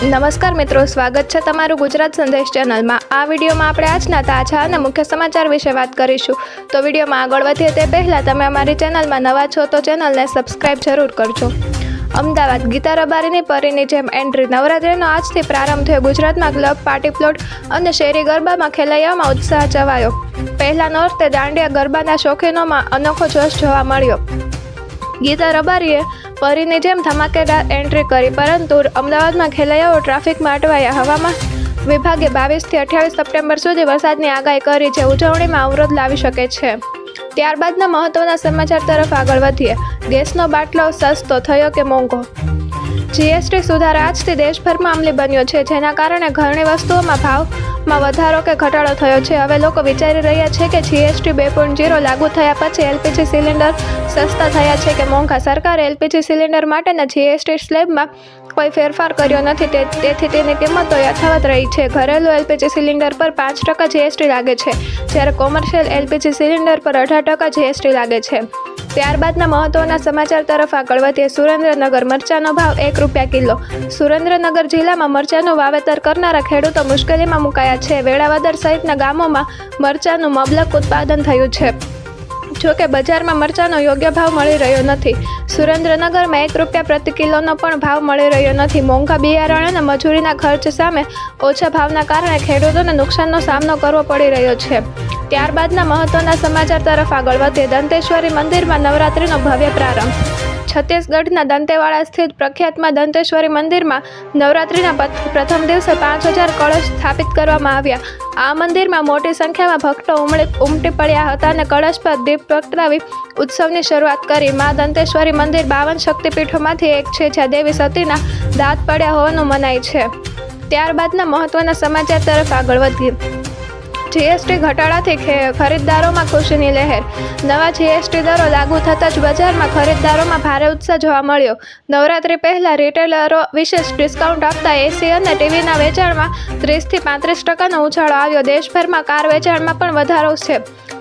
નમસ્કાર મિત્રો, સ્વાગત છે તમારું ગુજરાત સંદેશ ચેનલમાં. આ વિડીયોમાં આપણે આજના તાજા અને મુખ્ય સમાચાર વિશે વાત કરીશું. તો વિડીયોમાં આગળ વધીએ તે પહેલાં તમે અમારી ચેનલમાં નવા છો તો ચેનલને સબસ્ક્રાઇબ જરૂર કરજો. અમદાવાદ ગીતા રબારીની પરીની જેમ એન્ટ્રી નવરાત્રિનો આજથી પ્રારંભ થયો. ગુજરાતમાં ક્લબ, પાર્ટી પ્લોટ અને શેરી ગરબામાં ખેલૈયામાં ઉત્સાહ જવાયો. પહેલા નોર્તે દાંડિયા ગરબાના શોખીનોમાં અનોખો જોશ જોવા મળ્યો. ગીતા રબારીએ પરીની જેમ ધમાકેદાર એન્ટ્રી કરી, પરંતુ અમદાવાદમાં ખેલૈયાઓ ટ્રાફિકમાં અટવાયા હવામાં વિભાગે બાવીસથી અઠ્યાવીસ સપ્ટેમ્બર સુધી વરસાદની આગાહી કરી છે. ઉજવણીમાં અવરોધ લાવી શકે છે. ત્યારબાદના મહત્વના સમાચાર તરફ આગળ વધીએ. ગેસનો બાટલો સસ્તો થયો કે મોંઘો? જીએસટી સુધારા આજથી દેશભરમાં અમલી બન્યો છે, જેના કારણે ઘણી વસ્તુઓમાં ભાવમાં વધારો કે ઘટાડો થયો છે. હવે લોકો વિચારી રહ્યા છે કે જીએસટી બે પોઈન્ટ ઝીરો લાગુ થયા પછી એલપીજી સિલિન્ડર સસ્તા થયા છે કે મોંઘા. સરકારે એલપીજી સિલિન્ડર માટેના જીએસટી સ્લેબમાં કોઈ ફેરફાર કર્યો નથી તેથી તેની કિંમતો યથાવત રહી છે. ઘરેલું એલપીજી સિલિન્ડર પર પાંચ ટકા જીએસટી લાગે છે, જ્યારે કોમર્શિયલ એલપીજી સિલિન્ડર પર અઢાર ટકા જીએસટી લાગે છે. ત્યારબાદના મહત્વના સમાચાર તરફ આગળ વધીએ. સુરેન્દ્રનગર મરચાનો ભાવ એક રૂપિયા કિલો. સુરેન્દ્રનગર જિલ્લામાં મરચાનું વાવેતર કરનારા ખેડૂતો મુશ્કેલીમાં મુકાયા છે. વેળાવદર સહિતના ગામોમાં મરચાનું મબલક ઉત્પાદન થયું છે. જોકે બજારમાં મરચાનો યોગ્ય ભાવ મળી રહ્યો નથી. સુરેન્દ્રનગરમાં એક રૂપિયા પ્રતિ કિલોનો પણ ભાવ મળી રહ્યો નથી. મોંઘા બિયારણ અને મજૂરીના ખર્ચ સામે ઓછા ભાવના કારણે ખેડૂતોને નુકસાનનો સામનો કરવો પડી રહ્યો છે. ત્યારબાદના મહત્વના સમાચાર તરફ આગળ વધીએ દંતેશ્વરી મંદિરમાં નવરાત્રિનો ભવ્ય પ્રારંભ. છત્તીસગઢના દંતેવાડા સ્થિત પ્રખ્યાતમાં દંતેશ્વરી મંદિરમાં નવરાત્રિના પ્રથમ દિવસે પાંચ હજાર કળશ સ્થાપિત કરવામાં આવ્યા. આ મંદિરમાં મોટી સંખ્યામાં ભક્તો ઉમળી, ઉમટી પડ્યા હતા અને કળશ પર દીપ પ્રગટાવી ઉત્સવની શરૂઆત કરી. મા દંતેશ્વરી મંદિર બાવન શક્તિપીઠોમાંથી એક છે, જ્યાં દેવી સતીના દાંત પડ્યા હોવાનું મનાય છે. ત્યારબાદના મહત્વના સમાચાર તરફ આગળ વધીએ. જીએસટી ઘટાડાથી ખરીદદારોમાં ખુશીની લહેર. નવા જીએસટી દરો લાગુ થતાં જ બજારમાં ખરીદદારોમાં ભારે ઉત્સાહ જોવા મળ્યો. નવરાત્રી પહેલાં રિટેલરો વિશેષ ડિસ્કાઉન્ટ આપતા એસી અને ટીવીના વેચાણમાં ત્રીસથી પાંત્રીસ ટકાનો ઉછાળો આવ્યો. દેશભરમાં કાર વેચાણમાં પણ વધારો છે.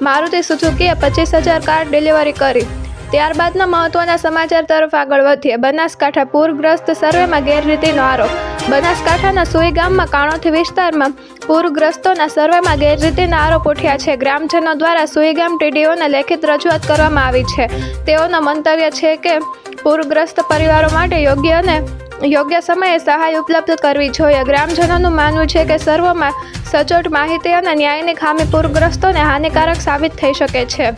મારુતિ સુઝુકીએ પચીસ હજાર કાર ડિલિવરી કરી. ત્યારબાદના મહત્વના સમાચાર તરફ આગળ વધીએ. બનાસકાંઠા પૂરગ્રસ્ત સર્વેમાં ગેરરીતિનો આરોપ. બનાસકાંઠાના સુઈ ગામમાં કાણોથી વિસ્તારમાં પૂરગ્રસ્તોના સર્વેમાં ગેરરીતિના આરોપ ઉઠ્યા છે. ગ્રામજનો દ્વારા સુઈગામ ટીડીઓને લેખિત રજૂઆત કરવામાં આવી છે. તેઓનો મંતવ્ય છે કે, પૂરગ્રસ્ત પરિવારો માટે યોગ્ય અને યોગ્ય સમયે સહાય ઉપલબ્ધ કરવી જોઈએ. ગ્રામજનોનું માનવું છે કે, સર્વમાં સચોટ માહિતી અને ન્યાયની ખામી પૂરગ્રસ્તોને હાનિકારક સાબિત થઈ શકે છે.